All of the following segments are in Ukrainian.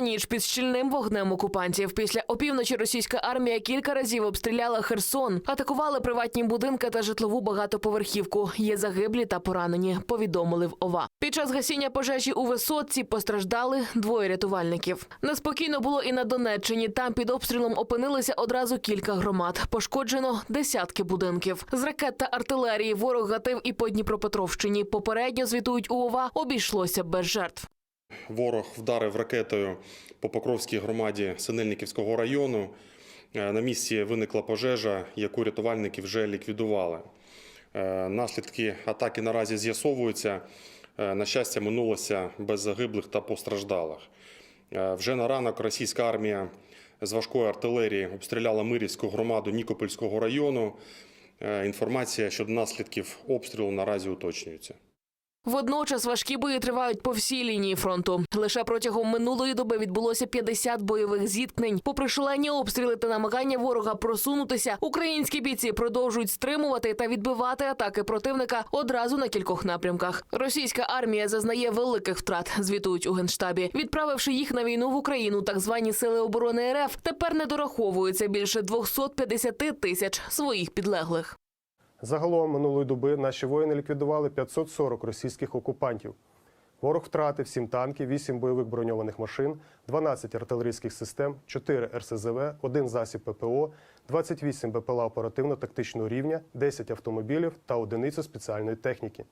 ніч під щільним вогнем окупантів. Після опівночі російська армія кілька разів обстріляла Херсон, атакували приватні будинки та житлову багатоповерхівку. Є загиблі та поранені. Повідомили в ОВА. Під час гасіння пожежі у висотці постраждали двоє рятувальників. Неспокійно було і на Донеччині. Там під обстрілом опинилися одразу кілька громад. Пошкоджено десятки будинків. З ракет та артилерії ворог гатив і по Дніпропетровщині. Попередньо звітують у ОВА, обійшлося без жертв. Ворог вдарив ракетою по Покровській громаді Синельниківського району. Е, На місці виникла пожежа, яку рятувальники вже ліквідували. Е, Наслідки атаки наразі з'ясовуються. Е, На щастя, минулося без загиблих та постраждалих. Вже на ранок російська армія з важкої артилерії обстріляла Мирівську громаду Нікопольського району. Інформація щодо наслідків обстрілу наразі уточнюється. Водночас важкі бої тривають по всій лінії фронту. Лише протягом минулої доби відбулося 50 бойових зіткнень. Попри шалені обстріли та намагання ворога просунутися, українські бійці продовжують стримувати та відбивати атаки противника одразу на кількох напрямках. Російська армія зазнає великих втрат, звітують у генштабі. Відправивши їх на війну в Україну, так звані сили оборони РФ тепер не дораховується більше 250 тисяч своїх підлеглих. Загалом минулої доби наші воїни ліквідували 540 російських окупантів. Ворог втратив 7 танків, 8 бойових броньованих машин, 12 артилерійських систем, 4 РСЗВ, 1 засіб ППО, 28 БПЛА оперативно-тактичного рівня, 10 автомобілів та одиницю спеціальної техніки.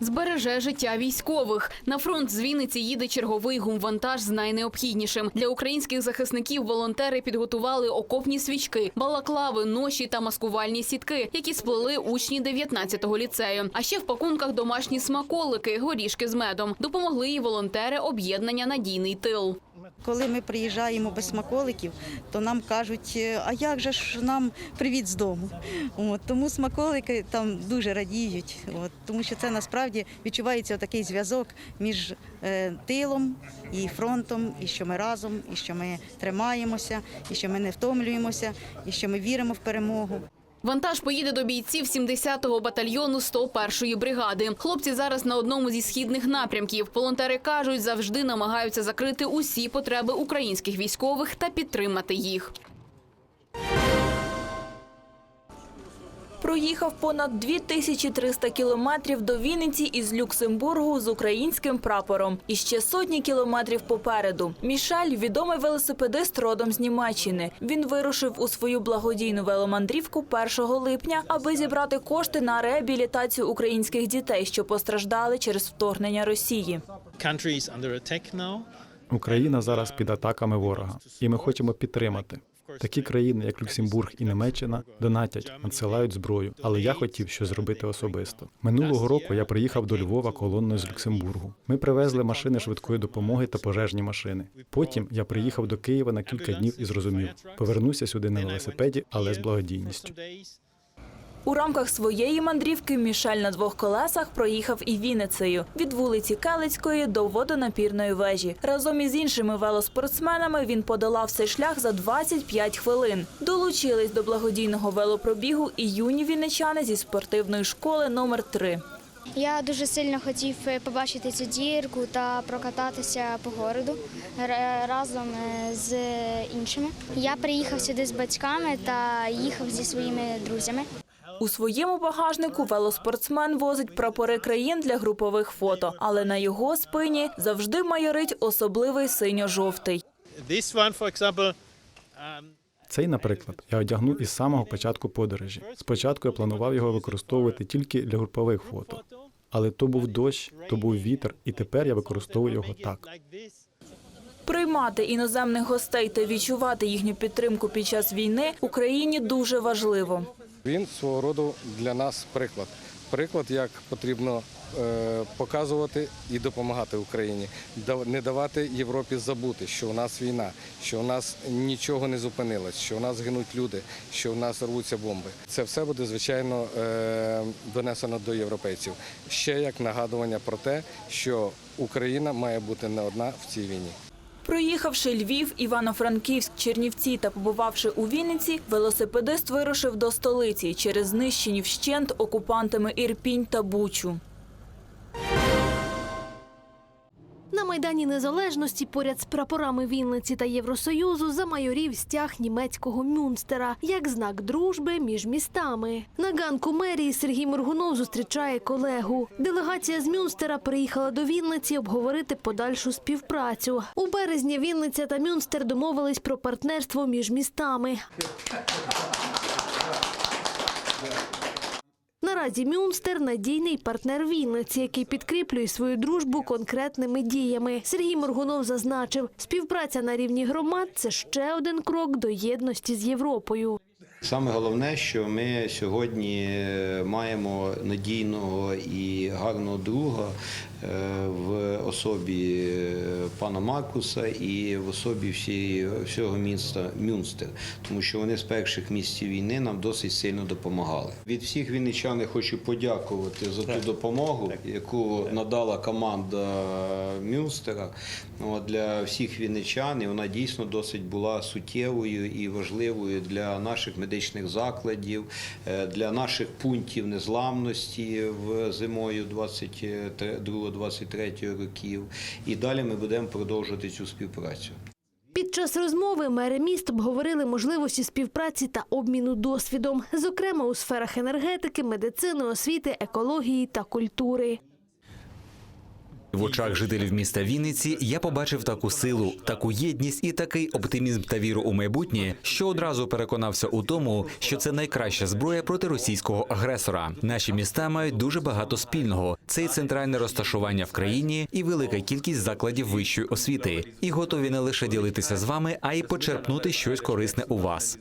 Збереже життя військових. На фронт з Вінниці їде черговий гумвантаж з найнеобхіднішим. Для українських захисників волонтери підготували окопні свічки, балаклави, ноші та маскувальні сітки, які сплели учні 19-го ліцею. А ще в пакунках домашні смаколики, горішки з медом. Допомогли і волонтери об'єднання Надійний тил. Коли ми приїжджаємо без смаколиків, то нам кажуть, «Е, а як же ж нам привіт з дому? От, тому смаколики там дуже радіють, от, тому що це насправді відчувається такий зв'язок між е, тилом і фронтом, і що ми разом, і що ми тримаємося, і що ми не втомлюємося, і що ми віримо в перемогу. Вантаж поїде до бійців 70-го батальйону 101-ї бригади. Хлопці зараз на одному зі східних напрямків. Волонтери кажуть, завжди намагаються закрити усі потреби українських військових та підтримати їх. Проїхав понад 2300 кілометрів до Вінниці із Люксембургу з українським прапором. І ще сотні кілометрів попереду. Мішель – відомий велосипедист родом з Німеччини. Він вирушив у свою благодійну веломандрівку 1 липня, аби зібрати кошти на реабілітацію українських дітей, що постраждали через вторгнення Росії. Україна зараз під атаками ворога, і ми хочемо підтримати. Такі країни, як Люксембург і Німеччина, донатять, надсилають зброю. Але я хотів щось зробити особисто. Минулого року я приїхав до Львова колонною з Люксембургу. Ми привезли машини швидкої допомоги та пожежні машини. Потім я приїхав до Києва на кілька днів і зрозумів, повернуся сюди на велосипеді, але з благодійністю. У рамках своєї мандрівки Мішель на двох колесах проїхав і Вінницею від вулиці Келицької до водонапірної вежі. Разом із іншими велоспортсменами він подолав цей шлях за 25 хвилин. Долучились до благодійного велопробігу і юні вінничани зі спортивної школи номер 3 Я дуже сильно хотів е, побачити цю дірку та прокататися по городу разом е, з іншими. Я приїхав сюди з батьками та їхав зі своїми друзями. У своєму багажнику велоспортсмен возить прапори країн для групових фото, але на його спині завжди майорить особливий синьо-жовтий. Um, Цей, наприклад, я одягнув із самого початку подорожі. Спочатку я планував його використовувати тільки для групових фото. Але то був дощ, то був вітер, і тепер я використовую його так. Приймати іноземних гостей та відчувати їхню підтримку під час війни Україні дуже важливо. Він свого роду для нас приклад. Приклад, як потрібно е, показувати і допомагати Україні, не давати Європі забути, що у нас війна, що у нас нічого не зупинилось, що у нас гинуть люди, що у нас рвуться бомби. Це все буде звичайно е, донесено до європейців. Ще як нагадування про те, що Україна має бути не одна в цій війні. Проїхавши Львів, Івано-Франківськ, Чернівці та побувавши у Вінниці, велосипедист вирушив до столиці через знищені вщент окупантами Ірпінь та Бучу. На майдані Незалежності поряд з прапорами Вінниці та Євросоюзу замайорів стяг німецького Мюнстера як знак дружби між містами. На ганку мерії Сергій Моргунов зустрічає колегу. Делегація з Мюнстера приїхала до Вінниці обговорити подальшу співпрацю. У березні Вінниця та Мюнстер домовились про партнерство між містами. Наразі Мюнстер надійний партнер Вінниці, який підкріплює свою дружбу конкретними діями. Сергій Моргунов зазначив, співпраця на рівні громад це ще один крок до єдності з Європою. Саме головне, що ми сьогодні е, маємо надійного і гарного друга е, в особі е, пана Маркуса і в особі всієї, всього міста Мюнстер, тому що вони з перших місяців війни нам досить сильно допомагали. Від всіх вінничан я хочу подякувати за ту допомогу, яку надала команда Мюнстера для всіх вінничан. І вона дійсно досить була суттєвою і важливою для наших медичних закладів, е, для наших пунктів незламності в зимою 22-23 років. І далі ми будемо продовжувати цю співпрацю. Під час розмови мери міст обговорили можливості співпраці та обміну досвідом, зокрема у сферах енергетики, медицини, освіти, екології та культури. В очах жителів міста Вінниці я побачив таку силу, таку єдність і такий оптимізм та віру у майбутнє, що одразу переконався у тому, що це найкраща зброя проти російського агресора. Наші міста мають дуже багато спільного. Це і центральне розташування в країні, і велика кількість закладів вищої освіти. І готові не лише ділитися з вами, а й почерпнути щось корисне у вас.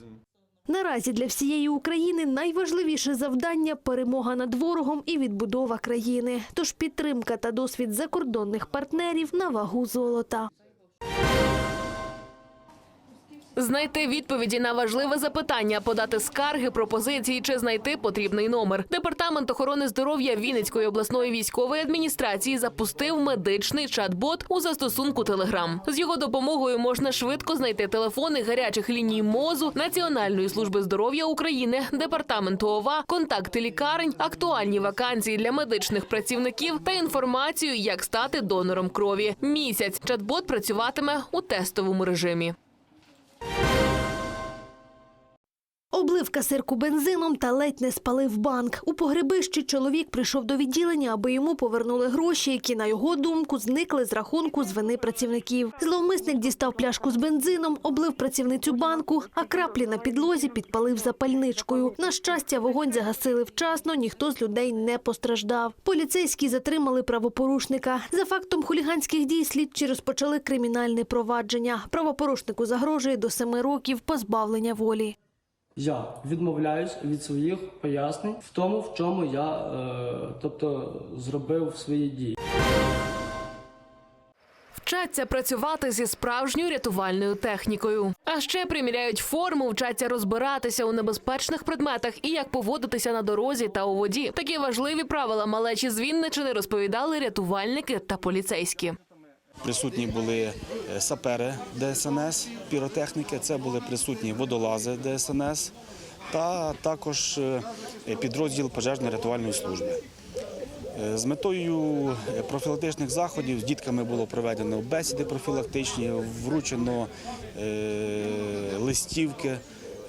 Наразі для всієї України найважливіше завдання перемога над ворогом і відбудова країни. Тож підтримка та досвід закордонних партнерів на вагу золота. Знайти відповіді на важливе запитання, подати скарги, пропозиції чи знайти потрібний номер. Департамент охорони здоров'я Вінницької обласної військової адміністрації запустив медичний чат-бот у застосунку Телеграм. З його допомогою можна швидко знайти телефони гарячих ліній мозу, Національної служби здоров'я України, департаменту ОВА, контакти лікарень, актуальні вакансії для медичних працівників та інформацію, як стати донором крові. Місяць чат-бот працюватиме у тестовому режимі. Облив касирку бензином та ледь не спалив банк. У погребищі чоловік прийшов до відділення, аби йому повернули гроші, які, на його думку, зникли з рахунку з вини працівників. Зловмисник дістав пляшку з бензином, облив працівницю банку, а краплі на підлозі підпалив запальничкою. На щастя, вогонь загасили вчасно, ніхто з людей не постраждав. Поліцейські затримали правопорушника. За фактом хуліганських дій слідчі розпочали кримінальне провадження. Правопорушнику загрожує до семи років позбавлення волі. Я відмовляюсь від своїх пояснень в тому, в чому я е, тобто зробив свої дії. Вчаться працювати зі справжньою рятувальною технікою. А ще приміряють форму, вчаться розбиратися у небезпечних предметах і як поводитися на дорозі та у воді. Такі важливі правила малечі з Вінничини розповідали рятувальники та поліцейські. Присутні були е, сапери ДСНС, піротехніки, це були присутні водолази ДСНС та також е, підрозділ пожежно-рятувальної служби. Е, З метою профілактичних заходів з дітками було проведено бесіди профілактичні, вручено листівки.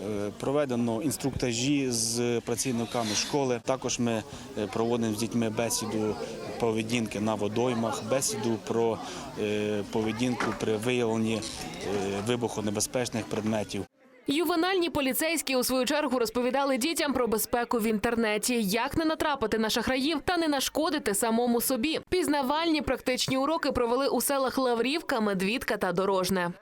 Е, Проведено інструктажі з працівниками школи. Також ми е, проводимо з дітьми бесіду поведінки на водоймах, бесіду про е, поведінку при виявленні вибухонебезпечних предметів. Ювенальні поліцейські у свою чергу розповідали дітям про безпеку в інтернеті, як не натрапити на шахраїв та не нашкодити самому собі. Пізнавальні практичні уроки провели у селах Лаврівка, Медвідка та Дорожне.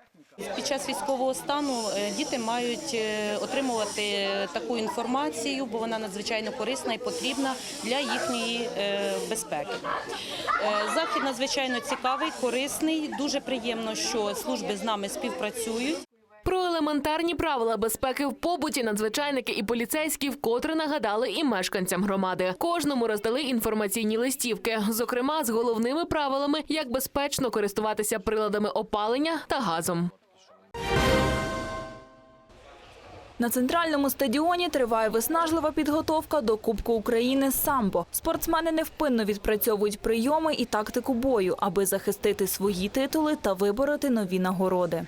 Під час військового стану е, діти мають е, отримувати таку інформацію, бо вона надзвичайно корисна і потрібна для їхньої е, безпеки. Захід надзвичайно цікавий, корисний. Дуже приємно, що служби з нами співпрацюють. Про елементарні правила безпеки в побуті надзвичайники і поліцейські вкотре нагадали і мешканцям громади. Кожному роздали інформаційні листівки, зокрема з головними правилами, як безпечно користуватися приладами опалення та газом. На центральному стадіоні триває виснажлива підготовка до Кубку України з самбо. Спортсмени невпинно відпрацьовують прийоми і тактику бою, аби захистити свої титули та вибороти нові нагороди.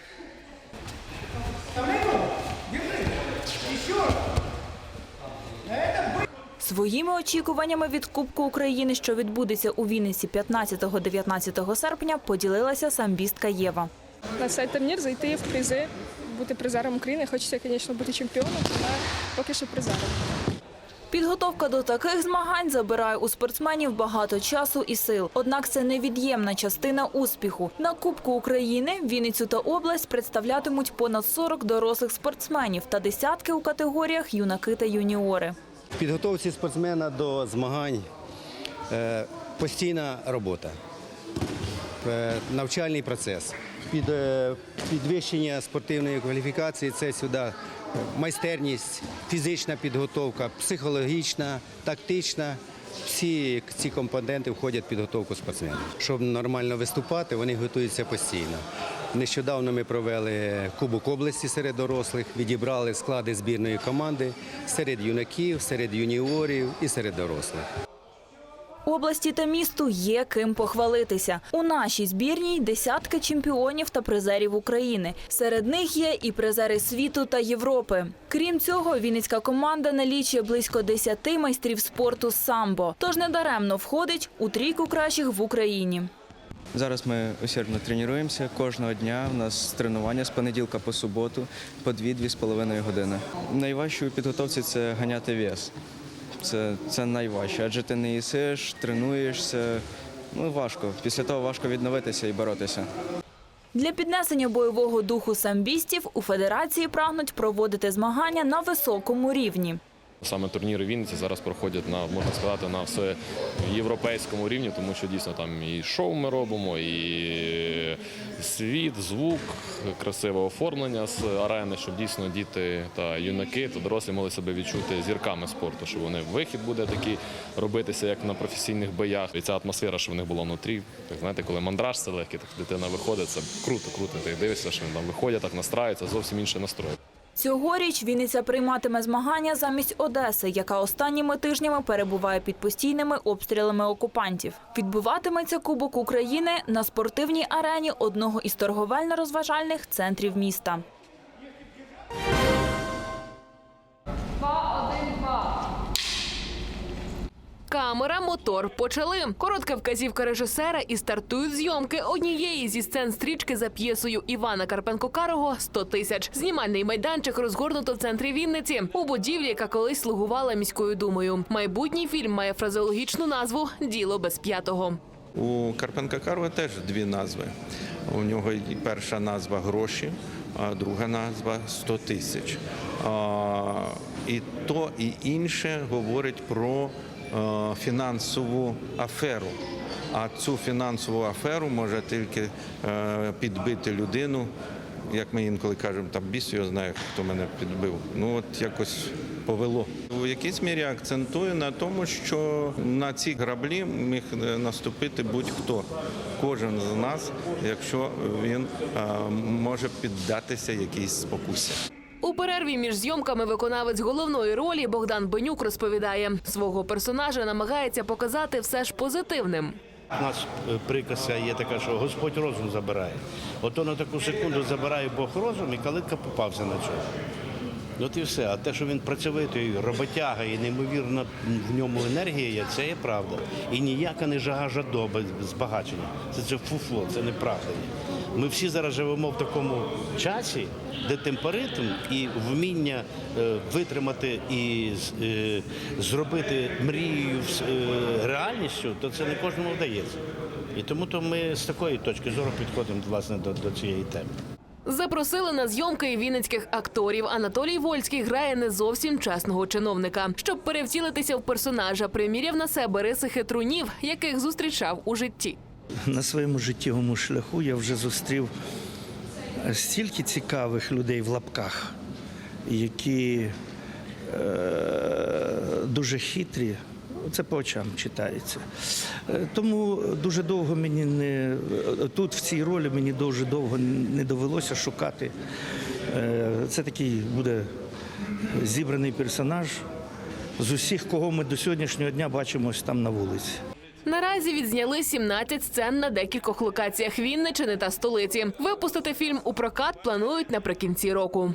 Своїми очікуваннями від Кубку України, що відбудеться у Вінниці 15-19 серпня, поділилася самбістка Єва. на цей турнір зайти в призи, бути призером України. Хочеться, звісно, бути чемпіоном, але поки що призером. Підготовка до таких змагань забирає у спортсменів багато часу і сил. Однак це невід'ємна частина успіху. На Кубку України Вінницю та область представлятимуть понад 40 дорослих спортсменів та десятки у категоріях юнаки та юніори. В підготовці спортсмена до змагань е, постійна робота, е, навчальний процес. Під е, підвищення спортивної кваліфікації це сюди майстерність, фізична підготовка, психологічна, тактична. Всі ці компоненти входять в підготовку спортсменів. Щоб нормально виступати, вони готуються постійно. Нещодавно ми провели Кубок області серед дорослих, відібрали склади збірної команди серед юнаків, серед юніорів і серед дорослих. Області та місту є ким похвалитися. У нашій збірній десятки чемпіонів та призерів України. Серед них є і призери світу та Європи. Крім цього, Вінницька команда налічує близько 10 майстрів спорту самбо. Тож недаремно входить у трійку кращих в Україні. Зараз ми усердно тренуємося кожного дня. У нас тренування з понеділка по суботу по 2-2,5 години. Найважче у підготовці це ганяти вес. Це, це найважче, адже ти не їсиш, тренуєшся. Ну, важко. Після того важко відновитися і боротися. Для піднесення бойового духу самбістів у федерації прагнуть проводити змагання на високому рівні. Саме турніри Вінниці зараз проходять на можна сказати на все європейському рівні, тому що дійсно там і шоу ми робимо, і світ, звук, красиве оформлення з арени, щоб дійсно діти та юнаки та дорослі могли себе відчути зірками спорту, що вони вихід буде такий робитися, як на професійних боях. І ця атмосфера, що в них була внутрі. Так знаєте, коли мандраж це легкий, так дитина виходить, це круто, круто. Ти дивишся, що вони там виходять, так настраються, зовсім інший настрой. Цьогоріч Вінниця прийматиме змагання замість Одеси, яка останніми тижнями перебуває під постійними обстрілами окупантів. Відбуватиметься Кубок України на спортивній арені одного із торговельно-розважальних центрів міста. Камера, мотор почали. Коротка вказівка режисера і стартують зйомки однієї зі сцен стрічки за п'єсою Івана Карпенко-Карого «100 тисяч. Знімальний майданчик розгорнуто в центрі Вінниці у будівлі, яка колись слугувала міською думою. Майбутній фільм має фразеологічну назву Діло без п'ятого. У Карпенка Карова теж дві назви. У нього перша назва гроші, а друга назва 100 тисяч. І то, і інше говорить про фінансову аферу. А цю фінансову аферу може тільки е, підбити людину. Як ми інколи кажемо, там біс його знає, хто мене підбив. Ну от якось повело. У якійсь мірі акцентує на тому, що на ці граблі міг е, наступити будь-хто, кожен з нас, якщо він е, може піддатися якійсь спокусі. У перерві між зйомками виконавець головної ролі Богдан Бенюк розповідає, свого персонажа намагається показати все ж позитивним. У нас е, приказка є така, що Господь розум забирає. Ото на таку секунду забирає Бог розум, і калитка попався на цьому. От і все. А те, що він працьовитий, роботяга і неймовірно в ньому енергія є, це є правда. І ніяка не жага жадоба збагачення. Це це фуфло, це неправда. Ми всі зараз живемо в такому часі, де темперитм і вміння е, витримати і е, зробити мрією е, реальністю, то це не кожному вдається. І тому то ми з такої точки зору підходимо власне до, до цієї теми. Запросили на зйомки і вінницьких акторів. Анатолій Вольський грає не зовсім чесного чиновника. Щоб перевтілитися в персонажа, приміряв на себе риси хитрунів, яких зустрічав у житті. На своєму життєвому шляху я вже зустрів стільки цікавих людей в лапках, які е, дуже хитрі. Це по очам читається. Е, Тому дуже довго мені не тут, в цій ролі, мені дуже довго не довелося шукати. Е, Це такий буде зібраний персонаж з усіх, кого ми до сьогоднішнього дня бачимо ось там на вулиці. Наразі відзняли 17 сцен на декількох локаціях Вінничини та столиці. Випустити фільм у прокат планують наприкінці року.